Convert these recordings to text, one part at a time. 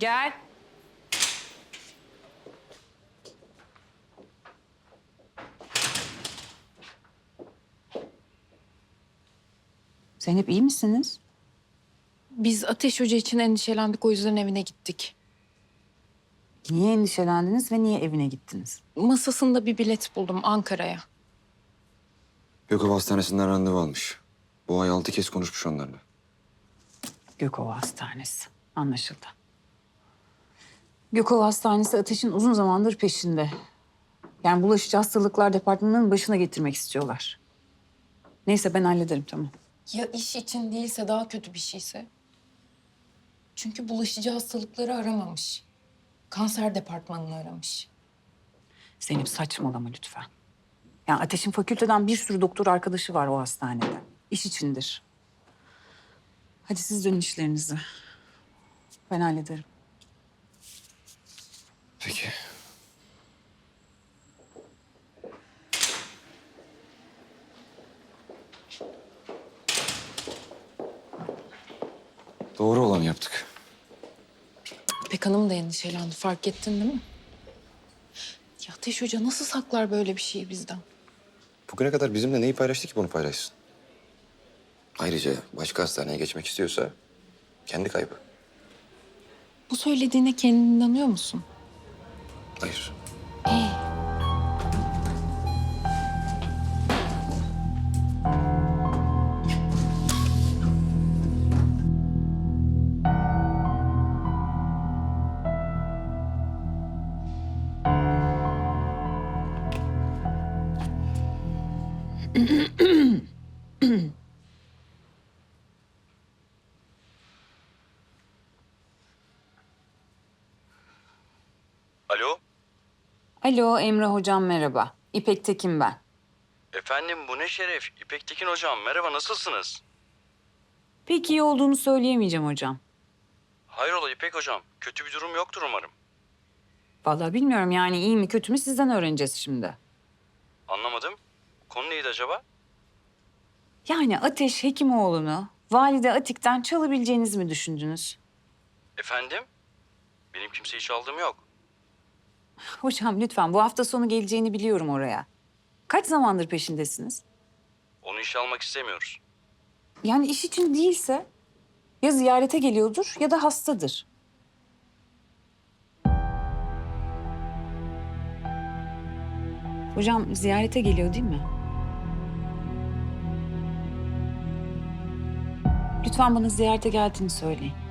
Gel. Zeynep iyi misiniz? Biz Ateş Hoca için endişelendik o yüzden evine gittik. Niye endişelendiniz ve niye evine gittiniz? Masasında bir bilet buldum Ankara'ya. Gökova Hastanesi'nden randevu almış. Bu ay altı kez konuşmuş onlarla. Gökova Hastanesi. Anlaşıldı. Gökova Hastanesi Ateş'in uzun zamandır peşinde. Yani bulaşıcı hastalıklar departmanının başına getirmek istiyorlar. Neyse ben hallederim tamam. Ya iş için değilse daha kötü bir şeyse? Çünkü bulaşıcı hastalıkları aramamış. Kanser departmanını aramış. Zeynep saçmalama lütfen. Ya Ateş'in fakülteden bir sürü doktor arkadaşı var o hastanede. İş içindir. Hadi siz dönün işlerinize. Ben hallederim. Peki. Doğru olanı yaptık. İpek Hanım da endişelendi fark ettin değil mi? Ya Ateş Hoca nasıl saklar böyle bir şeyi bizden? Bugüne kadar bizimle neyi paylaştı ki bunu paylaşsın? Ayrıca başka hastaneye geçmek istiyorsa kendi kaybı. Bu söylediğine kendin inanıyor musun? Hayır. Alo, Alo Emre hocam merhaba. İpek Tekin ben. efendim bu ne şeref? İpek Tekin hocam, merhaba nasılsınız? Pek iyi olduğunu söyleyemeyeceğim hocam. Hayrola İpek hocam, kötü bir durum yoktur umarım. Vallahi bilmiyorum yani iyi mi kötü mü sizden öğreneceğiz şimdi. Anlamadım. Konu neydi acaba? Yani Ateş Hekimoğlu'nu Valide Atik'ten çalabileceğinizi mi düşündünüz? Efendim? Benim kimseyi çaldığım yok. Hocam lütfen bu hafta sonu geleceğini biliyorum oraya. Kaç zamandır peşindesiniz? Onu işe almak istemiyoruz. Yani iş için değilse ya ziyarete geliyordur ya da hastadır. Hocam ziyarete geliyor değil mi? Lütfen bana ziyarete geldiğini söyleyin.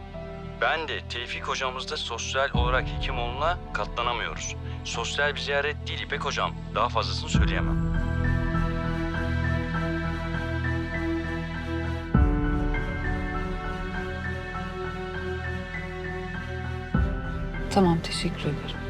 Ben de Tevfik hocamızda sosyal olarak Hekimoğlu'na katlanamıyoruz. Sosyal bir ziyaret değil İpek hocam. Daha fazlasını söyleyemem. Tamam teşekkür ederim.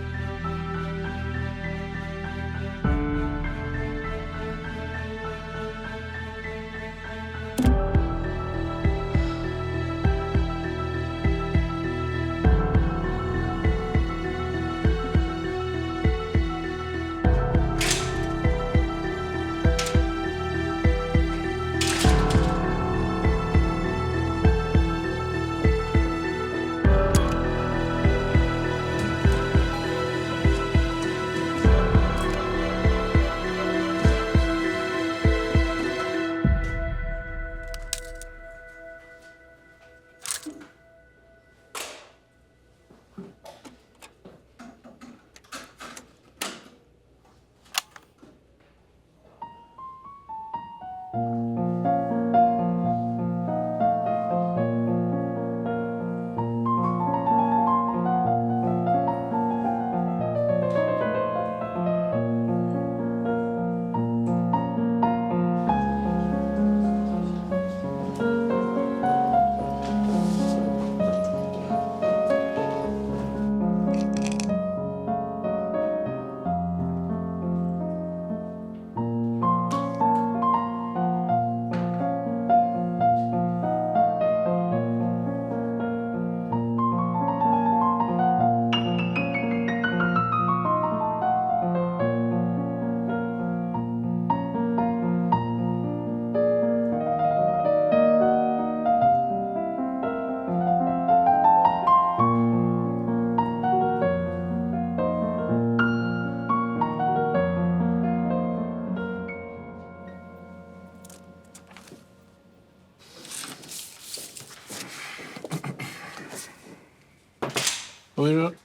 Buyurun.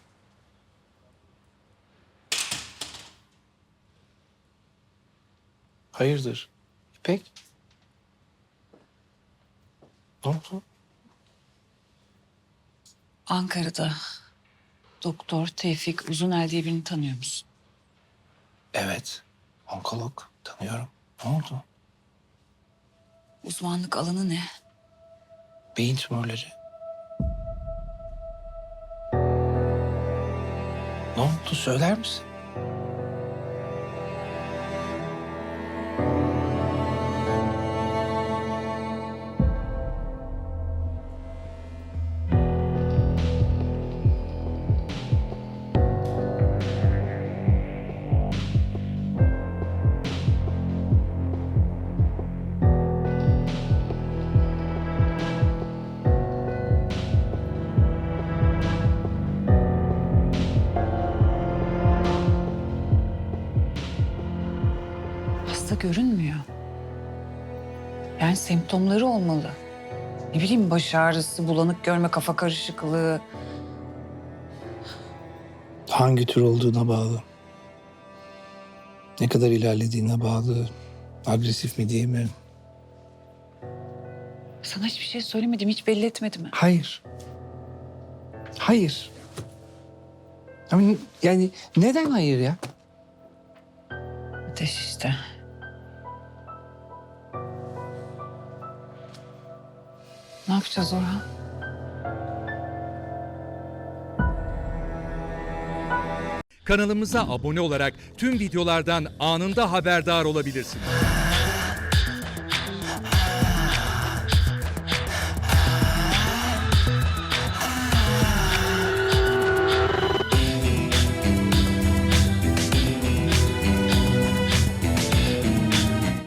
Hayırdır? İpek? Ne oldu? Ankara'da doktor Tevfik Uzunel diye birini tanıyor musun? Evet. Onkolog. Tanıyorum. Ne oldu? Uzmanlık alanı ne? Beyin tümörleri. Ne oldu? Söyler misin? Görünmüyor. Yani semptomları olmalı. Ne bileyim baş ağrısı, bulanık görme, kafa karışıklığı. Hangi tür olduğuna bağlı. Ne kadar ilerlediğine bağlı. Agresif mi değil mi? Sana hiçbir şey söylemedim, hiç belli etmedim. Hayır. Hayır. Ama yani neden hayır ya? Ateş işte. Ne yapacağız Orhan? Kanalımıza abone olarak tüm videolardan anında haberdar olabilirsiniz.